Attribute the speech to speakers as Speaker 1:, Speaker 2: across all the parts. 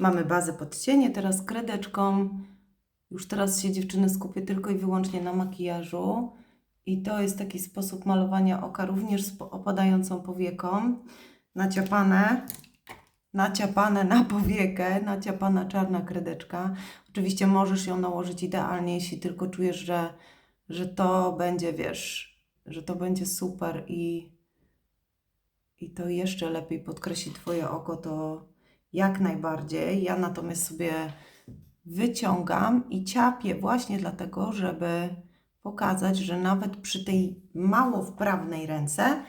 Speaker 1: Mamy bazę pod cienie, teraz kredeczką. Już teraz się dziewczyny skupię tylko i wyłącznie na makijażu. I to jest taki sposób malowania oka również z opadającą powieką. Naciapane, naciapane na powiekę, naciapana czarna kredeczka. Oczywiście możesz ją nałożyć idealnie, jeśli tylko czujesz, że, że to będzie, wiesz, że to będzie super i, i to jeszcze lepiej podkreśli Twoje oko, to jak najbardziej. Ja natomiast sobie wyciągam i ciapię właśnie dlatego, żeby pokazać, że nawet przy tej mało wprawnej ręce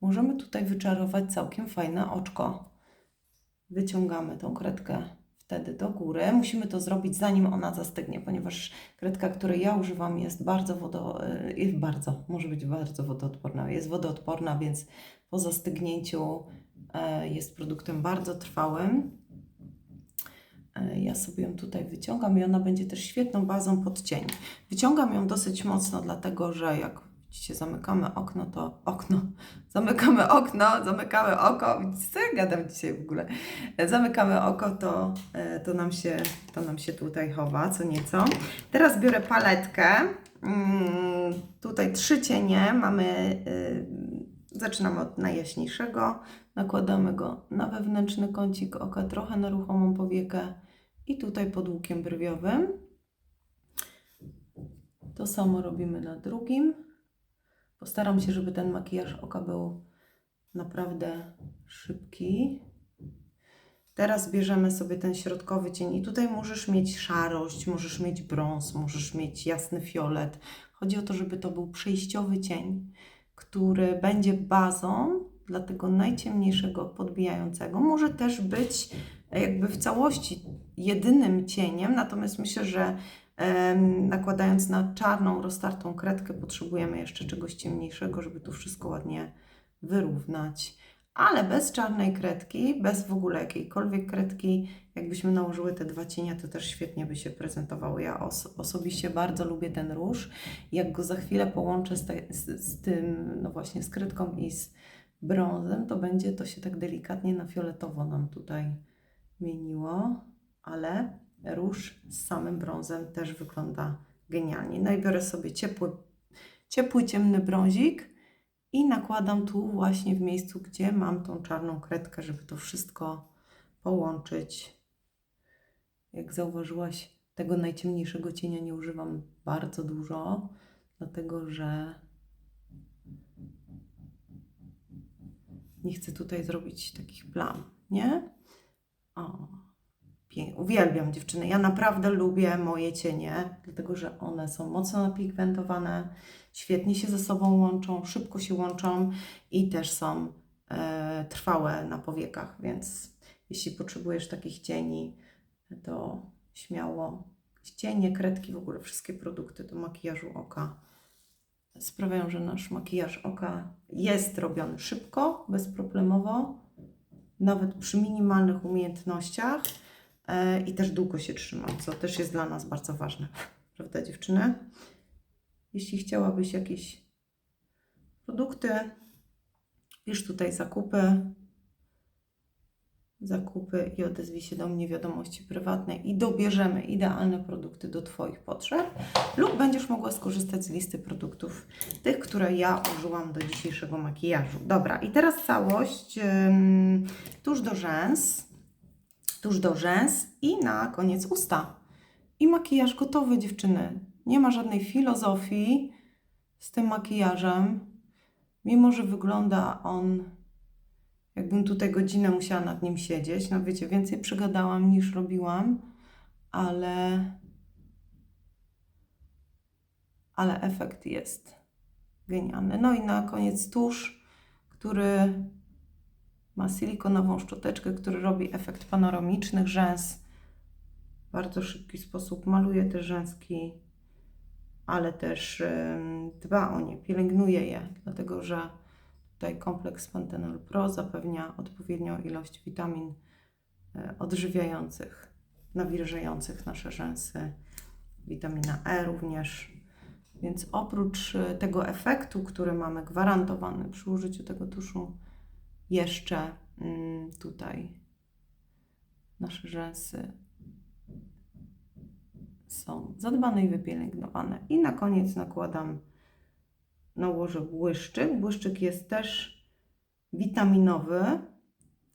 Speaker 1: możemy tutaj wyczarować całkiem fajne oczko. Wyciągamy tą kredkę wtedy do góry. Musimy to zrobić zanim ona zastygnie, ponieważ kredka, której ja używam jest bardzo wodo... y, bardzo, może być bardzo wodoodporna. Jest wodoodporna, więc po zastygnięciu jest produktem bardzo trwałym. E, Ja sobie ją tutaj wyciągam i ona będzie też świetną bazą pod cień. Wyciągam ją dosyć mocno, dlatego że jak widzicie, zamykamy okno, to okno, zamykamy okno, zamykamy oko, widzicie, co ja gadam dzisiaj w ogóle? E, Zamykamy oko, to, e, to, nam się, to nam się tutaj chowa, co nieco. Teraz biorę paletkę. Mm, Tutaj trzy cienie mamy. Zaczynamy od najjaśniejszego. Nakładamy go na wewnętrzny kącik oka, trochę na ruchomą powiekę i tutaj pod łukiem brwiowym. To samo robimy na drugim. Postaram się, żeby ten makijaż oka był naprawdę szybki. Teraz bierzemy sobie ten środkowy cień i tutaj możesz mieć szarość, możesz mieć brąz, możesz mieć jasny fiolet. Chodzi o to, żeby to był przejściowy cień, który będzie bazą dla tego najciemniejszego podbijającego. Może też być jakby w całości jedynym cieniem, natomiast myślę, że nakładając na czarną, roztartą kredkę potrzebujemy jeszcze czegoś ciemniejszego, żeby tu wszystko ładnie wyrównać. Ale bez czarnej kredki, bez w ogóle jakiejkolwiek kredki, jakbyśmy nałożyły te dwa cienia, to też świetnie by się prezentowało. Ja os- osobiście bardzo lubię ten róż. Jak go za chwilę połączę z, z, z tym, no właśnie z kredką i z brązem, to będzie to się tak delikatnie na fioletowo nam tutaj mieniło, ale róż z samym brązem też wygląda genialnie. No sobie ciepły, ciepły ciemny brązik i nakładam tu właśnie w miejscu, gdzie mam tą czarną kredkę, żeby to wszystko połączyć. Jak zauważyłaś, tego najciemniejszego cienia nie używam bardzo dużo, dlatego że nie chcę tutaj zrobić takich plam, nie? O. Uwielbiam dziewczyny. Ja naprawdę lubię moje cienie, dlatego że one są mocno napigmentowane, świetnie się ze sobą łączą, szybko się łączą i też są e, trwałe na powiekach, więc jeśli potrzebujesz takich cieni, to śmiało cienie, kredki, w ogóle wszystkie produkty do makijażu oka sprawiają, że nasz makijaż oka jest robiony szybko, bezproblemowo, nawet przy minimalnych umiejętnościach i też długo się trzyma, co też jest dla nas bardzo ważne. Prawda, dziewczyny? Jeśli chciałabyś jakieś produkty, pisz tutaj zakupy, zakupy i odezwij się do mnie wiadomości prywatne i dobierzemy idealne produkty do Twoich potrzeb lub będziesz mogła skorzystać z listy produktów, tych, które ja użyłam do dzisiejszego makijażu. Dobra, i teraz całość tuż do rzęs, tuż do rzęs i na koniec usta. I makijaż gotowy, dziewczyny. Nie ma żadnej filozofii z tym makijażem, mimo że wygląda on jakbym tutaj godzinę musiała nad nim siedzieć. No wiecie, więcej przygadałam niż robiłam, ale ale efekt jest genialny. No i na koniec tusz, który ma silikonową szczoteczkę, który robi efekt panoramicznych rzęs. W bardzo szybki sposób maluje te rzęski, ale też dba o nie, pielęgnuje je, dlatego że tutaj kompleks Panthenol Pro zapewnia odpowiednią ilość witamin e, odżywiających, nawilżających nasze rzęsy, witamina E również. Więc oprócz e, tego efektu, który mamy gwarantowany przy użyciu tego tuszu, jeszcze mm, tutaj nasze rzęsy są zadbane i wypielęgnowane. I na koniec nakładam, nałożę błyszczyk. Błyszczyk jest też witaminowy,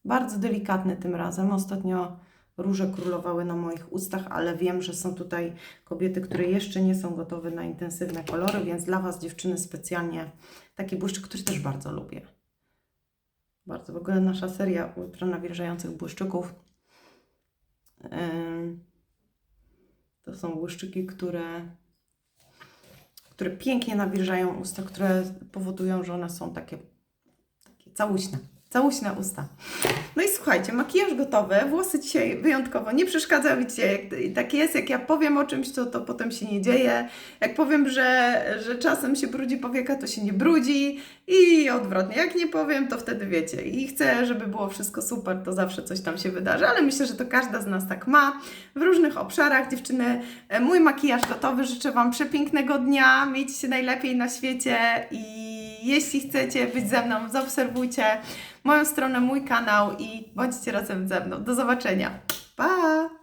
Speaker 1: bardzo delikatny tym razem. Ostatnio róże królowały na moich ustach, ale wiem, że są tutaj kobiety, które jeszcze nie są gotowe na intensywne kolory, więc dla Was dziewczyny specjalnie taki błyszczyk, który też bardzo lubię. Bardzo. W ogóle nasza seria ultra nawilżających błyszczyków to są błyszczyki, które, które pięknie nawilżają usta, które powodują, że one są takie, takie całuśne. Całuśne usta. No i słuchajcie, makijaż gotowy, włosy dzisiaj wyjątkowo nie przeszkadza, widzicie, jak, tak jest, jak ja powiem o czymś, to, to potem się nie dzieje. Jak powiem, że, że czasem się brudzi powieka, to się nie brudzi. I odwrotnie, jak nie powiem, to wtedy wiecie. I chcę, żeby było wszystko super, to zawsze coś tam się wydarzy, ale myślę, że to każda z nas tak ma. W różnych obszarach. Dziewczyny, e, mój makijaż gotowy, życzę Wam przepięknego dnia, miejcie się najlepiej na świecie. I jeśli chcecie być ze mną, zaobserwujcie moją stronę, mój kanał i bądźcie razem ze mną. Do zobaczenia. Pa!